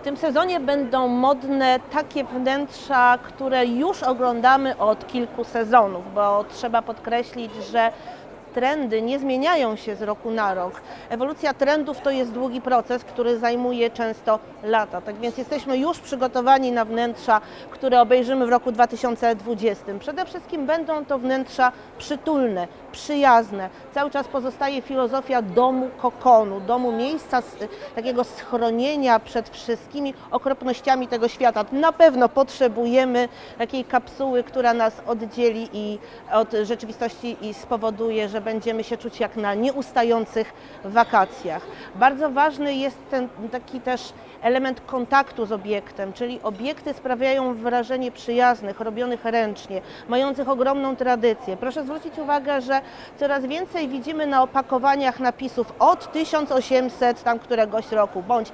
W tym sezonie będą modne takie wnętrza, które już oglądamy od kilku sezonów, bo trzeba podkreślić, że trendy nie zmieniają się z roku na rok. Ewolucja trendów to jest długi proces, który zajmuje często lata. Tak więc jesteśmy już przygotowani na wnętrza, które obejrzymy w roku 2020. Przede wszystkim będą to wnętrza przytulne, przyjazne. Cały czas pozostaje filozofia domu kokonu, domu miejsca takiego schronienia przed wszystkimi okropnościami tego świata. Na pewno potrzebujemy takiej kapsuły, która nas oddzieli i od rzeczywistości i spowoduje, że będziemy się czuć jak na nieustających wakacjach. Bardzo ważny jest ten taki też element kontaktu z obiektem, czyli obiekty sprawiają wrażenie przyjaznych, robionych ręcznie, mających ogromną tradycję. Proszę zwrócić uwagę, że coraz więcej widzimy na opakowaniach napisów od 1800 tam któregoś roku, bądź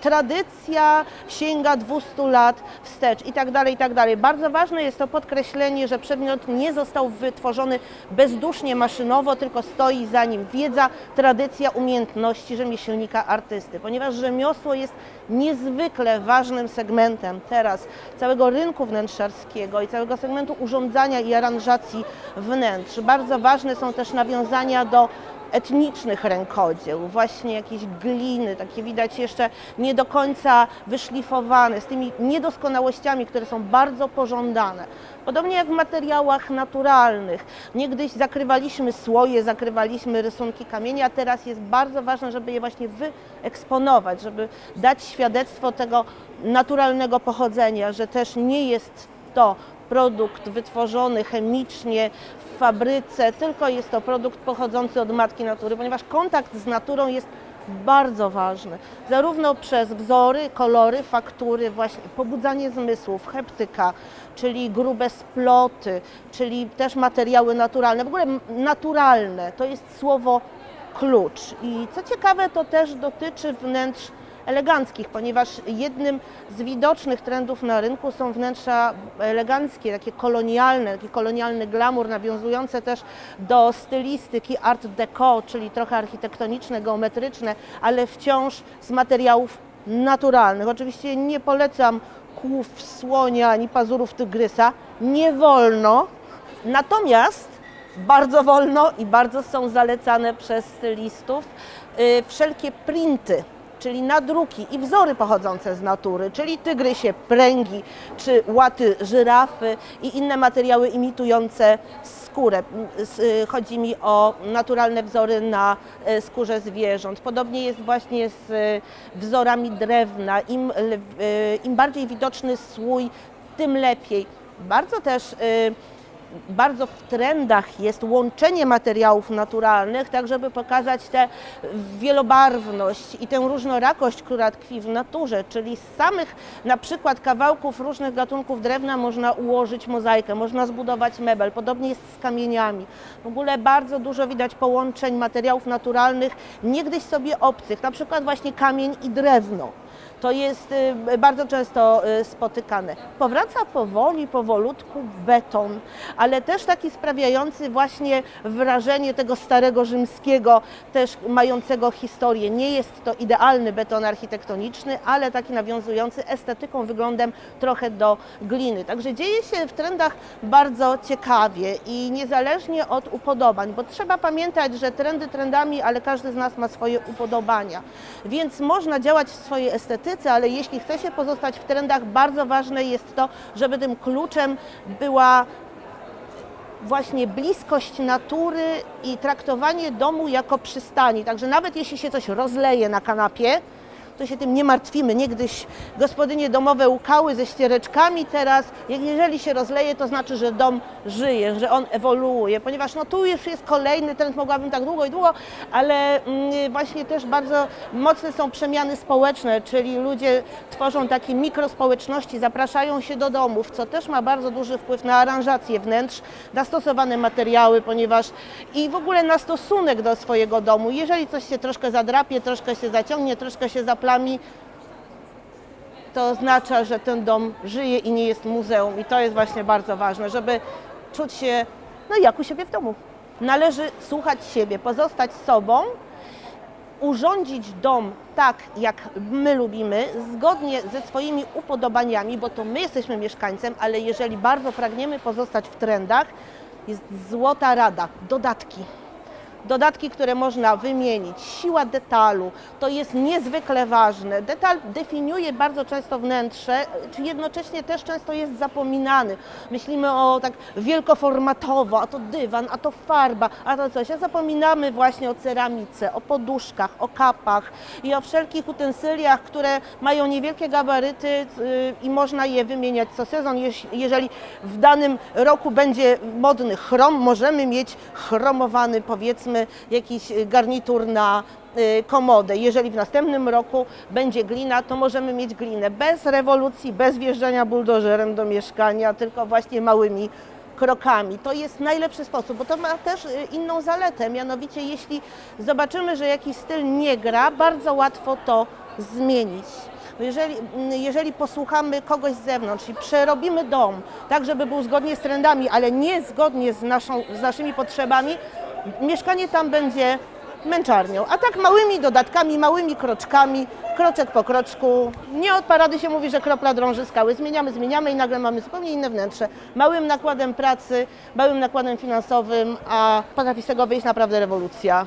tradycja sięga 200 lat wstecz i tak dalej, i tak dalej. Bardzo ważne jest to podkreślenie, że przedmiot nie został wytworzony bezdusznie maszynowo, tylko stoi za nim wiedza, tradycja, umiejętności rzemieślnika, artysty, ponieważ rzemiosło jest niezwykle ważnym segmentem teraz całego rynku wnętrzarskiego i całego segmentu urządzania i aranżacji wnętrz. Bardzo ważne są też nawiązania do etnicznych rękodzieł, właśnie jakieś gliny, takie widać jeszcze nie do końca wyszlifowane, z tymi niedoskonałościami, które są bardzo pożądane. Podobnie jak w materiałach naturalnych. Niegdyś zakrywaliśmy słoje, zakrywaliśmy rysunki kamienia, a teraz jest bardzo ważne, żeby je właśnie wyeksponować, żeby dać świadectwo tego naturalnego pochodzenia, że też nie jest to produkt wytworzony chemicznie w fabryce, tylko jest to produkt pochodzący od matki natury, ponieważ kontakt z naturą jest bardzo ważny. Zarówno przez wzory, kolory, faktury, właśnie pobudzanie zmysłów, heptyka, czyli grube sploty, czyli też materiały naturalne. W ogóle naturalne to jest słowo klucz. I co ciekawe, to też dotyczy wnętrz eleganckich, ponieważ jednym z widocznych trendów na rynku są wnętrza eleganckie, takie kolonialne, taki kolonialny glamour, nawiązujące też do stylistyki art deco, czyli trochę architektoniczne, geometryczne, ale wciąż z materiałów naturalnych. Oczywiście nie polecam kłów słonia ani pazurów tygrysa, nie wolno, natomiast bardzo wolno i bardzo są zalecane przez stylistów y, wszelkie printy, czyli nadruki i wzory pochodzące z natury, czyli tygrysie pręgi, czy łaty żyrafy i inne materiały imitujące skórę. M, s- y, Chodzi mi o naturalne wzory na y, skórze zwierząt. Podobnie jest właśnie z y, wzorami drewna. Im, im bardziej widoczny słój, tym lepiej. Bardzo też bardzo w trendach jest łączenie materiałów naturalnych, tak żeby pokazać tę wielobarwność i tę różnorakość, która tkwi w naturze, czyli z samych na przykład kawałków różnych gatunków drewna można ułożyć mozaikę, można zbudować mebel, podobnie jest z kamieniami. W ogóle bardzo dużo widać połączeń materiałów naturalnych, niegdyś sobie obcych, na przykład właśnie kamień i drewno. To jest y, bardzo często y, spotykane. Powraca powoli, powolutku beton, ale też taki sprawiający właśnie wrażenie tego starego rzymskiego, też mającego historię. Nie jest to idealny beton architektoniczny, ale taki nawiązujący estetyką, wyglądem trochę do gliny. Także dzieje się w trendach bardzo ciekawie i niezależnie od upodobań, bo trzeba pamiętać, że trendy trendami, ale każdy z nas ma swoje upodobania. Więc można działać w swojej estetyce, ale jeśli chce się pozostać w trendach, bardzo ważne jest to, żeby tym kluczem była właśnie bliskość natury i traktowanie domu jako przystani. Także nawet jeśli się coś rozleje na kanapie, to się tym nie martwimy. Niegdyś gospodynie domowe łukały ze ściereczkami, teraz jeżeli się rozleje, to znaczy, że dom żyje, że on ewoluuje, ponieważ no tu już jest kolejny trend, mogłabym tak długo i długo, ale mm, właśnie też bardzo mocne są przemiany społeczne, czyli ludzie tworzą takie mikrospołeczności, zapraszają się do domów, co też ma bardzo duży wpływ na aranżację wnętrz, na stosowane materiały, ponieważ i w ogóle na stosunek do swojego domu. Jeżeli coś się troszkę zadrapie, troszkę się zaciągnie, troszkę się to oznacza, że ten dom żyje i nie jest muzeum. I to jest właśnie bardzo ważne, żeby czuć się no jak u siebie w domu. Należy słuchać siebie, pozostać sobą urządzić dom tak, jak my lubimy, zgodnie ze swoimi upodobaniami, bo to my jesteśmy mieszkańcem, ale jeżeli bardzo pragniemy pozostać w trendach, jest złota rada, dodatki. Dodatki, które można wymienić, siła detalu, to jest niezwykle ważne. Detal definiuje bardzo często wnętrze, czy jednocześnie też często jest zapominany. Myślimy o tak wielkoformatowo, a to dywan, a to farba, a to coś. A zapominamy właśnie o ceramice, o poduszkach, o kapach i o wszelkich utensyliach, które mają niewielkie gabaryty yy, i można je wymieniać co sezon. Jeżeli w danym roku będzie modny chrom, możemy mieć chromowany powiedzmy jakiś y, garnitur na y, komodę. Jeżeli w następnym roku będzie glina, to możemy mieć glinę bez rewolucji, bez wjeżdżania buldożerem do mieszkania, tylko właśnie małymi krokami. To jest najlepszy sposób, bo to ma też y, inną zaletę, mianowicie jeśli zobaczymy, że jakiś styl nie gra, bardzo łatwo to zmienić. Jeżeli, mm, jeżeli posłuchamy kogoś z zewnątrz i przerobimy dom tak, żeby był zgodnie z trendami, ale nie zgodnie z, naszą, z naszymi potrzebami, mieszkanie tam będzie męczarnią. A tak małymi dodatkami, małymi kroczkami, kroczek po kroczku. Nie od parady się mówi, że kropla drąży skały. Zmieniamy, zmieniamy i nagle mamy zupełnie inne wnętrze. Małym nakładem pracy, małym nakładem finansowym, a potrafi z tego wyjść naprawdę rewolucja.